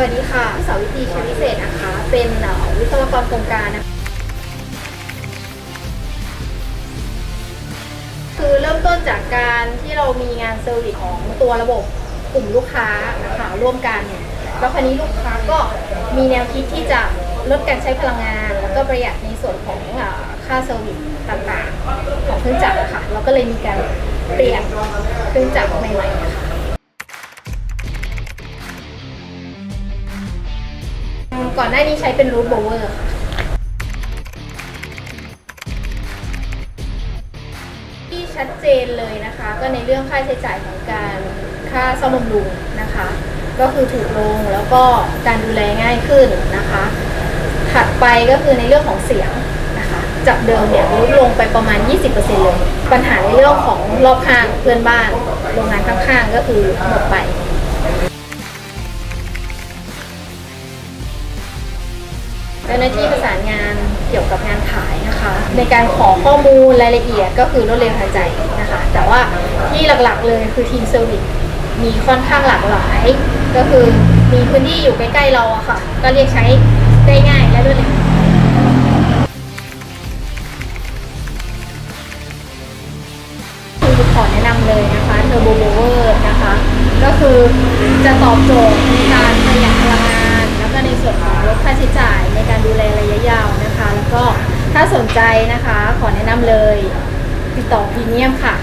วัสดีค่ะ สาวิตรีชัยวิเศษนะคะ เป็นวิศวกรโครงการนะคะคือเริ่มต้นจากการที่เรามีงานเซอร์วิสของตัวระบบกลุ่มลูกค้านะคะร่วมกันแล้วคราวนี้ลูกค้าก็มีแนวคิดที่จะลดการใช้พลังงาน แล้วก็ประหยัดในส่วนของอค่าเซอร์วิสต่างๆ ของเครื่องจักรอะค่ะเราก็เลยมีการเปลี่ยนเครื่องจักรใหม่ๆนะคะ ก่อนหน้านี้ใช้เป็นรูทโบเวอร์ที่ชัดเจนเลยนะคะ ก็ในเรื่องค่าใช้จ่ายของการค่าซ่อมบำรุงนะคะ ก็คือถูกลงแล้วก็การดูแลง่ายขึ้นนะคะ ถัดไปก็คือในเรื่องของเสียงนะคะจากเดิมเนี่ยลดลงไปประมาณ 20%เลยปัญหาในเรื่องของรอบข้างเพื่อนบ้านโรงงานข้างๆก็คือหมดไป เจ้าหน้าที่ประสานงานเกี่ยวกับงานขายนะคะ ในการขอข้อมูลรายละเอียดก็คือรวดเร็วทันใจนะคะ แต่ว่าที่หลักๆเลยคือทีมเซอร์วิสมีค่อนข้างหลากหลาย ก็คือมีพื้นที่อยู่ใกล้ๆเราอะค่ะ ก็เรียกใช้ได้ง่ายและรวดเร็วคือขอแนะนำเลยนะคะ Turbo Blower นะคะ ก็คือจะตอบโจทย์ในการประหยัดพลังงาน แล้วก็ในส่วนของลดค่าใช้จ่าย ถ้าสนใจนะคะ ขอแนะนำเลย ติดต่อพรีเมียมค่ะ